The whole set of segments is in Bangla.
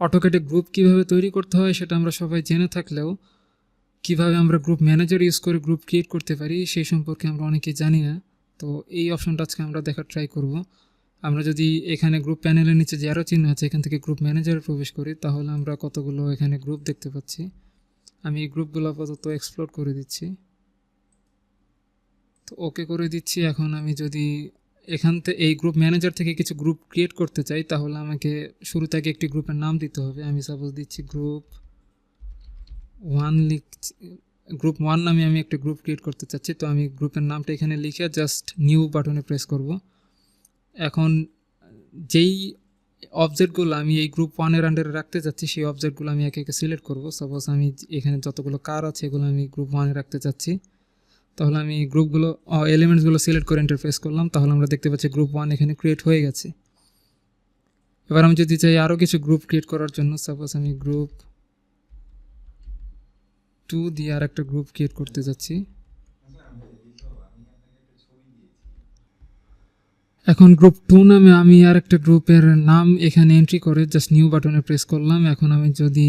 অটোকেটে গ্রুপ কীভাবে তৈরি করতে হয় সেটা আমরা সবাই জেনে থাকলেও, কীভাবে আমরা গ্রুপ ম্যানেজার ইউজ করে গ্রুপ ক্রিয়েট করতে পারি সেই সম্পর্কে আমরা অনেকেই জানি না। তো এই অপশনটা আজকে আমরা দেখার ট্রাই করব। আমরা যদি এখানে গ্রুপ প্যানেলের নিচে যে আরও চিহ্ন আছে, এখান থেকে গ্রুপ ম্যানেজারে প্রবেশ করি, তাহলে আমরা কতগুলো এখানে গ্রুপ দেখতে পাচ্ছি। আমি এই গ্রুপগুলো আপাতত এক্সপ্লোর করে দিচ্ছি। তো ওকে করে দিচ্ছি। এখন আমি যদি এখান থেকে এই গ্রুপ ম্যানেজার থেকে কিছু গ্রুপ ক্রিয়েট করতে চাই, তাহলে আমাকে শুরু থেকে একটি গ্রুপের নাম দিতে হবে। আমি সাপোজ দিচ্ছি গ্রুপ ওয়ান লিখ গ্রুপ ওয়ান নামে আমি একটা গ্রুপ ক্রিয়েট করতে চাচ্ছি। তো আমি গ্রুপের নামটা এখানে লিখে জাস্ট নিউ বাটনে প্রেস করব। এখন যেই অবজেক্টগুলো আমি এই গ্রুপ ওয়ানের আন্ডারে রাখতে চাচ্ছি, সেই অবজেক্টগুলো আমি একে একে সিলেক্ট করব। সাপোজ আমি এখানে যতগুলো কার আছে, এগুলো আমি গ্রুপ ওয়ানে রাখতে চাচ্ছি। তাহলে আমি গ্রুপগুলো এলিমেন্টসগুলো সিলেক্ট করে ইন্টারফেস করলাম, তাহলে আমরা দেখতে পাচ্ছি গ্রুপ ওয়ান এখানে ক্রিয়েট হয়ে গেছে। এবার আমি যদি চাই আরও কিছু গ্রুপ ক্রিয়েট করার জন্য সাপোজ আমি গ্রুপ টু দিয়ে আর একটা গ্রুপ ক্রিয়েট করতে যাচ্ছি। এখন গ্রুপ টু নামে আমি আর একটা গ্রুপের নাম এখানে এন্ট্রি করে জাস্ট নিউ বাটনে প্রেস করলাম। এখন আমি যদি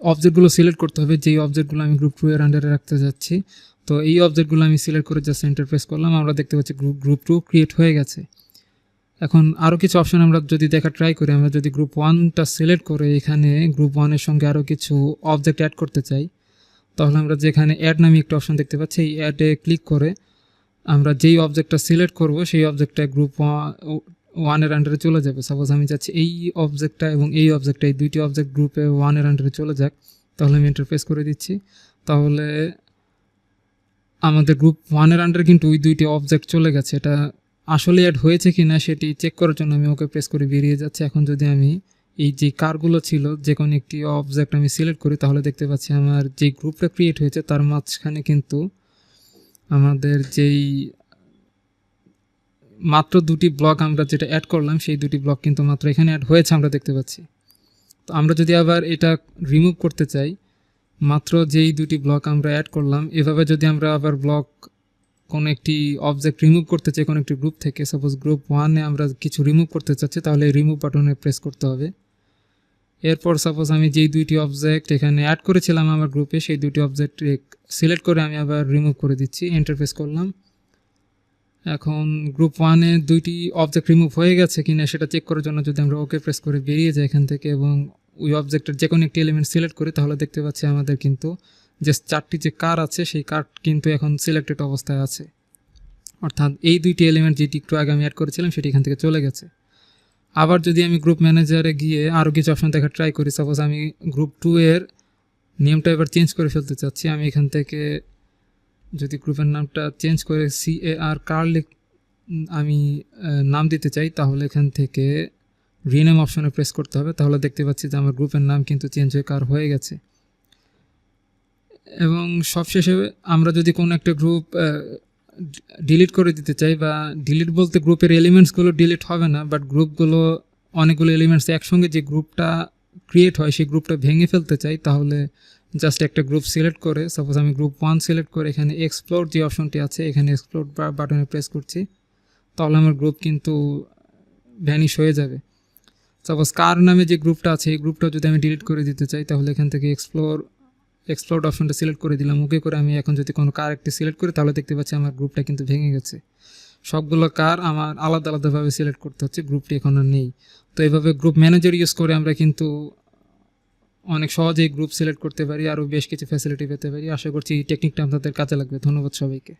অবজেক্টগুলো সিলেক্ট করতে হবে, যেই অবজেক্টগুলো আমি গ্রুপ টু এর আন্ডারে রাখতে যাচ্ছি তো এই অবজেক্টগুলো আমি সিলেক্ট করে জাস্ট এন্টার প্রেস করলাম, আমরা দেখতে পাচ্ছি গ্রুপ গ্রুপ টু ক্রিয়েট হয়ে গেছে। এখন আরও কিছু অপশন আমরা যদি দেখা ট্রাই করি, আমরা যদি গ্রুপ ওয়ানটা সিলেক্ট করে এখানে গ্রুপ ওয়ানের সঙ্গে আরও কিছু অবজেক্ট অ্যাড করতে চাই, তাহলে আমরা যেখানে অ্যাড নামে একটা অপশন দেখতে পাচ্ছি, এই অ্যাডে ক্লিক করে আমরা যেই অবজেক্টটা সিলেক্ট করব, সেই অবজেক্টটা গ্রুপ ওয়ানের আন্ডারে চলে যাবে। সাপোজ আমি চাচ্ছি এই অবজেক্টটা এবং এই অবজেক্টটা এই দুইটি অবজেক্ট গ্রুপে ওয়ানের আন্ডারে চলে যাক, তাহলে আমি ইন্টারফেস করে দিচ্ছি। তাহলে আমাদের গ্রুপ ওয়ানের আন্ডারে কিন্তু ওই দুইটি অবজেক্ট চলে গেছে। এটা আসলে অ্যাড হয়েছে কি না সেটি চেক করার জন্য আমি ওকে প্রেস করে বেরিয়ে যাচ্ছি। এখন যদি আমি এই যে কারগুলো ছিল, যে কোনো একটি অবজেক্ট আমি সিলেক্ট করি, তাহলে দেখতে পাচ্ছি আমার যে গ্রুপটা ক্রিয়েট হয়েছে, তার মাঝখানে কিন্তু আমাদের যেই মাত্র দুটি ব্লক আমরা যেটা অ্যাড করলাম, সেই দুটি ব্লক কিন্তু মাত্র এখানে অ্যাড হয়েছে আমরা দেখতে পাচ্ছি। তো আমরা যদি আবার এটা রিমুভ করতে চাই মাত্র যেই দুটি ব্লক আমরা অ্যাড করলাম, এভাবে যদি আমরা আবার ব্লক কোনো একটি অবজেক্ট রিমুভ করতে চাই, কোনো একটি গ্রুপ থেকে সাপোজ গ্রুপ ওয়ানে আমরা কিছু রিমুভ করতে চাচ্ছি, তাহলে রিমুভ বাটনে প্রেস করতে হবে। এরপর সাপোজ আমি যেই দুইটি অবজেক্ট এখানে অ্যাড করেছিলাম আমার গ্রুপে সেই দুটি অবজেক্ট সিলেক্ট করে আমি আবার রিমুভ করে দিচ্ছি ইন্টারফেস করলাম। এখন গ্রুপ ওয়ানে দুইটি অবজেক্ট রিমুভ হয়ে গেছে কিনা সেটা চেক করার জন্য যদি আমরা ওকে প্রেস করে বেরিয়ে যাই এখান থেকে এবং ওই অবজেক্টের যে কোনো একটি এলিমেন্ট সিলেক্ট করি, তাহলে দেখতে পাচ্ছি আমাদের কিন্তু যে চারটি যে কার আছে, সেই কার্ড কিন্তু এখন সিলেক্টেড অবস্থায় আছে। অর্থাৎ এই দুইটি এলিমেন্ট যেটি একটু আগে আমি অ্যাড করেছিলাম, সেটি এখান থেকে চলে গেছে। আবার যদি আমি গ্রুপ ম্যানেজারে গিয়ে আরও কিছু অপশন দেখার ট্রাই করি সাপোজ আমি গ্রুপ টু এর নিয়মটা এবার চেঞ্জ করে ফেলতে চাচ্ছি, আমি এখান থেকে যদি গ্রুপের নামটা চেঞ্জ করে সি এ আর কার আমি নাম দিতে চাই, তাহলে এখান থেকে রিনেম অপশনে প্রেস করতে হবে। তাহলে দেখতে পাচ্ছি যে আমার গ্রুপের নাম কিন্তু চেঞ্জ হয়ে কার হয়ে গেছে। এবং সবশেষে আমরা যদি কোনো একটা গ্রুপ ডিলিট করে দিতে চাই বা ডিলিট বলতে গ্রুপের এলিমেন্টসগুলো ডিলিট হবে না বাট গ্রুপগুলো অনেকগুলো এলিমেন্টস একসঙ্গে যে গ্রুপটা ক্রিয়েট হয়, সেই গ্রুপটা ভেঙে ফেলতে চাই, তাহলে জাস্ট একটা গ্রুপ সিলেক্ট করে সাপোজ আমি গ্রুপ ওয়ান সিলেক্ট করে এখানে এক্সপ্লোর যে অপশনটি আছে, এখানে এক্সপ্লোর বাটনে প্রেস করছি, তাহলে আমার গ্রুপ কিন্তু ভ্যানিশ হয়ে যাবে। সাপোজ কার নামে যে গ্রুপটা আছে, এই গ্রুপটা যদি আমি ডিলিট করে দিতে চাই, তাহলে এখান থেকে এক্সপ্লোর এক্সপ্লোর অপশনটা সিলেক্ট করে দিলাম। ওকে করে আমি এখন যদি কোনো কার একটি সিলেক্ট করি, তাহলে দেখতে পাচ্ছি আমার গ্রুপটা কিন্তু ভেঙে গেছে। সবগুলো কার আমার আলাদা আলাদাভাবে সিলেক্ট করতে হচ্ছে, গ্রুপটি এখন আর নেই। তো এইভাবে গ্রুপ ম্যানেজার ইউজ করে আমরা কিন্তু অনেক সহজেই গ্রুপ সিলেক্ট করতে পারি, আরও বেশ কিছু ফ্যাসিলিটি পেতে পারি। আশা করছি এই টেকনিকটা আপনাদের কাজে লাগবে। ধন্যবাদ সবাইকে।